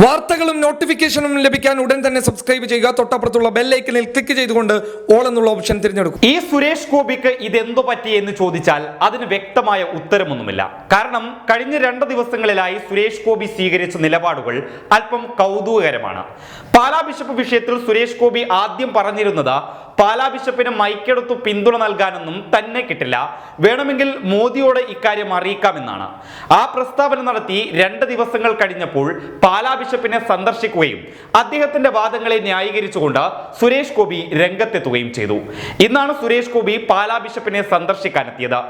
വാർത്തകളും നോട്ടിഫിക്കേഷനും ലഭിക്കാൻ ഉടൻ തന്നെ സബ്സ്ക്രൈബ് ചെയ്യുക. തൊട്ടപ്പുറത്തുള്ള ബെല്ലൈക്കനിൽ ക്ലിക്ക് ചെയ്തുകൊണ്ട് ഓൾ എന്നുള്ള ഓപ്ഷൻ തിരഞ്ഞെടുക്കും. ഈ സുരേഷ് ഗോപിക്ക് ഇതെന്തു പറ്റി എന്ന് ചോദിച്ചാൽ അതിന് വ്യക്തമായ ഉത്തരമൊന്നുമില്ല. കാരണം കഴിഞ്ഞ രണ്ട് ദിവസങ്ങളിലായി സുരേഷ് ഗോപി സ്വീകരിച്ച നിലപാടുകൾ അല്പം കൗതുകകരമാണ്. പാലാ ബിഷപ്പ് വിഷയത്തിൽ സുരേഷ് ഗോപി ആദ്യം പറഞ്ഞിരുന്നത് പാലാ ബിഷപ്പിന് മൈക്കെടുത്തു പിന്തുണ നൽകാനൊന്നും തന്നെ കിട്ടില്ല. വേണമെങ്കിൽ മോദിയോട് ഇക്കാര്യം അറിയിക്കാമെന്നാണ്. ആ പ്രസ്താവന നടത്തി രണ്ട് ദിവസങ്ങൾ കഴിഞ്ഞപ്പോൾ പാലാ ബിഷപ്പിനെ സന്ദർശിക്കുകയും അദ്ദേഹത്തിന്റെ വാദങ്ങളെ ന്യായീകരിച്ചുകൊണ്ട് സുരേഷ് ഗോപി രംഗത്തെത്തുകയും ചെയ്തു. ഇന്നാണ് സുരേഷ് ഗോപി പാലാ ബിഷപ്പിനെ സന്ദർശിക്കാനെത്തിയത്.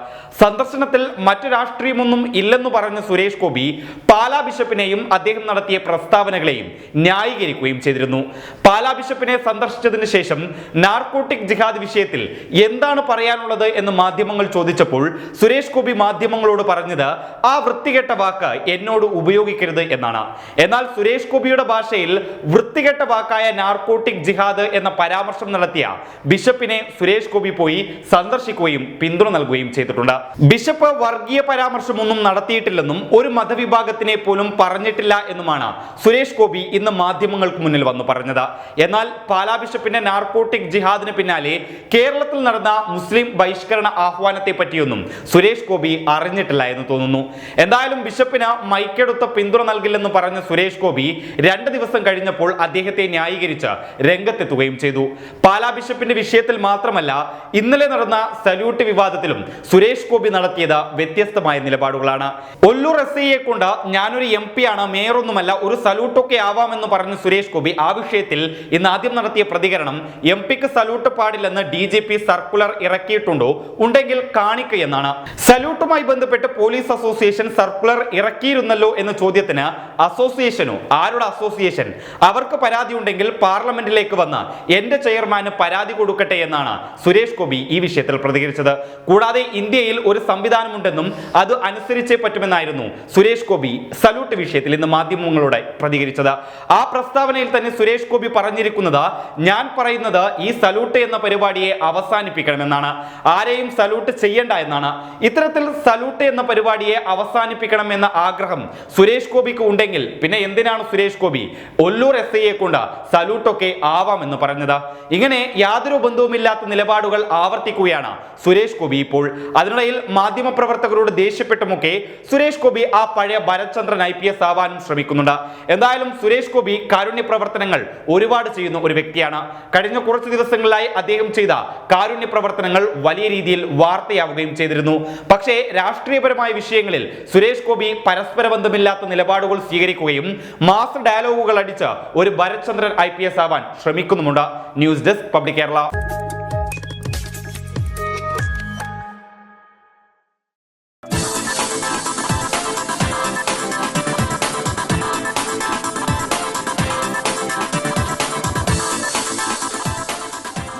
സന്ദർശനത്തിൽ മറ്റു രാഷ്ട്രീയമൊന്നും ഇല്ലെന്ന് പറഞ്ഞ സുരേഷ് ഗോപി പാലാ ബിഷപ്പിനെയും അദ്ദേഹം നടത്തിയ പ്രസ്താവനകളെയും ന്യായീകരിക്കുകയും ചെയ്തിരുന്നു. പാലാ ബിഷപ്പിനെ സന്ദർശിച്ചതിന് ശേഷം നാർക്കോട്ടിക് ജിഹാദ് വിഷയത്തിൽ എന്താണ് പറയാനുള്ളത് എന്ന് മാധ്യമങ്ങൾ ചോദിച്ചപ്പോൾ സുരേഷ് ഗോപി മാധ്യമങ്ങളോട് പറഞ്ഞത് ആ വൃത്തികെട്ട വാക്ക് എന്നോട് ഉപയോഗിക്കരുത് എന്നാണ്. എന്നാൽ സുരേഷ് ഗോപിയുടെ ഭാഷയിൽ വൃത്തികെട്ട വാക്കായ നാർക്കോട്ടിക് ജിഹാദ് എന്ന പരാമർശം നടത്തിയ ബിഷപ്പിനെ സുരേഷ് ഗോപി പോയി സന്ദർശിക്കുകയും പിന്തുണ നൽകുകയും ചെയ്തിട്ടുണ്ട്. ബിഷപ്പ് വർഗീയ പരാമർശമൊന്നും നടത്തിയിട്ടില്ലെന്നും ഒരു മതവിഭാഗത്തിനെ പോലും പറഞ്ഞിട്ടില്ല എന്നുമാണ് സുരേഷ് ഗോപി ഇന്ന് മാധ്യമങ്ങൾക്ക് മുന്നിൽ വന്നു പറഞ്ഞത്. എന്നാൽ പാലാ ബിഷപ്പിന്റെ നാർക്കോട്ടിക് ജിഹാദിന് പിന്നാലെ കേരളത്തിൽ നടന്ന മുസ്ലിം ബഹിഷ്കരണ ആഹ്വാനത്തെ പറ്റിയൊന്നും സുരേഷ് ഗോപി അറിഞ്ഞിട്ടില്ല എന്ന് തോന്നുന്നു. എന്തായാലും ബിഷപ്പിന് മൈക്കെടുത്ത പിന്തുണ നൽകില്ലെന്ന് പറഞ്ഞ സുരേഷ് ഗോപി രണ്ട് ദിവസം കഴിഞ്ഞപ്പോൾ അദ്ദേഹത്തെ ന്യായീകരിച്ച് രംഗത്തെത്തുകയും ചെയ്തു. പാലാ ബിഷപ്പിന്റെ വിഷയത്തിൽ മാത്രമല്ല ഇന്നലെ നടന്ന സല്യൂട്ട് വിവാദത്തിലും സുരേഷ് ഗോപി നടത്തിയത് വ്യത്യസ്തമായ നിലപാടുകളാണ്. ഒല്ലൂർ എസ് ഐയെ കൊണ്ട് ഞാനൊരു എം പി ആണ് മേയറൊന്നുമല്ല ഒരു സല്യൂട്ടൊക്കെ ആവാമെന്ന് പറഞ്ഞ സുരേഷ് ഗോപി ആ വിഷയത്തിൽ ഇന്ന് ആദ്യം നടത്തിയ പ്രതികരണം എം പിക്ക് സല്യൂട്ട് പാടില്ലെന്ന് ഡി ജി പി സർക്കുലർ ഇറക്കിയിട്ടുണ്ടോ? ഉണ്ടെങ്കിൽ കാണിക്കയെന്നാണ്. സല്യൂട്ടുമായി ബന്ധപ്പെട്ട് പോലീസ് അസോസിയേഷൻ സർക്കുലർ ഇറക്കിയിരുന്നല്ലോ എന്ന ചോദ്യത്തിന് അസോസിയേഷനോ? ആരുടെ അസോസിയേഷൻ? അവർക്ക് പരാതി ഉണ്ടെങ്കിൽ പാർലമെന്റിലേക്ക് വന്ന് എന്റെ ചെയർമാന് പരാതി കൊടുക്കട്ടെ എന്നാണ് സുരേഷ് ഗോപി ഈ വിഷയത്തിൽ പ്രതികരിച്ചത്. കൂടാതെ ഇന്ത്യയിൽ ഒരു സംവിധാനമുണ്ടെന്നും അത് അനുസരിച്ചേ പറ്റുമെന്നായിരുന്നു സുരേഷ് ഗോപി സല്യൂട്ട് വിഷയത്തിൽ ഇന്ന് മാധ്യമങ്ങളോട് പ്രതികരിച്ചത്. ആ പ്രസ്താവനയിൽ തന്നെ സുരേഷ് ഗോപി പറഞ്ഞിരിക്കുന്നത് ഞാൻ പറയുന്നത് ഈ സല്യൂട്ട് എന്ന പരിപാടിയെ അവസാനിപ്പിക്കണമെന്നാണ്. ആരെയും സല്യൂട്ട് ചെയ്യേണ്ട എന്നാണ്. ഇത്തരത്തിൽ സല്യൂട്ട് എന്ന പരിപാടിയെ അവസാനിപ്പിക്കണം എന്ന ആഗ്രഹം സുരേഷ് ഗോപിക്ക് ഉണ്ടെങ്കിൽ പിന്നെ എന്തിനാണ് സുരേഷ് ഗോപി? ഒല്ലൂർ എസ് ഐയെ കൊണ്ട് സല്യൂട്ടൊക്കെ ആവാമെന്ന് പറഞ്ഞത്. ഇങ്ങനെ യാതൊരു ബന്ധവുമില്ലാത്ത നിലപാടുകൾ ആവർത്തിക്കുകയാണ് സുരേഷ് ഗോപി ഇപ്പോൾ. അതിനിടയിൽ മാധ്യമപ്രവർത്തകരോട് ദേഷ്യപ്പെട്ടുമൊക്കെ സുരേഷ് ഗോപി ആ പഴയ ഭരത്ചന്ദ്രൻ ഐ പി എസ് ആവാനും ശ്രമിക്കുന്നുണ്ട്. എന്തായാലും സുരേഷ് ഗോപി കാരുണ്യ പ്രവർത്തനങ്ങൾ ഒരുപാട് ചെയ്യുന്ന ഒരു വ്യക്തിയാണ്. കഴിഞ്ഞ കുറച്ച് ദിവസങ്ങളിലായി അദ്ദേഹം ചെയ്ത കാരുണ്യ പ്രവർത്തനങ്ങൾ വലിയ രീതിയിൽ വാർത്തയാവുകയും ചെയ്തിരുന്നു. പക്ഷേ രാഷ്ട്രീയപരമായ വിഷയങ്ങളിൽ സുരേഷ് ഗോപി പരസ്പര ബന്ധമില്ലാത്ത നിലപാടുകൾ സ്വീകരിക്കുകയും മാസ് ഡയലോഗുകൾ അടിച്ച് ഒരു ഭരത്ചന്ദ്രൻ ഐ ആവാൻ ശ്രമിക്കുന്നുമുണ്ട്. News desk public Kerala.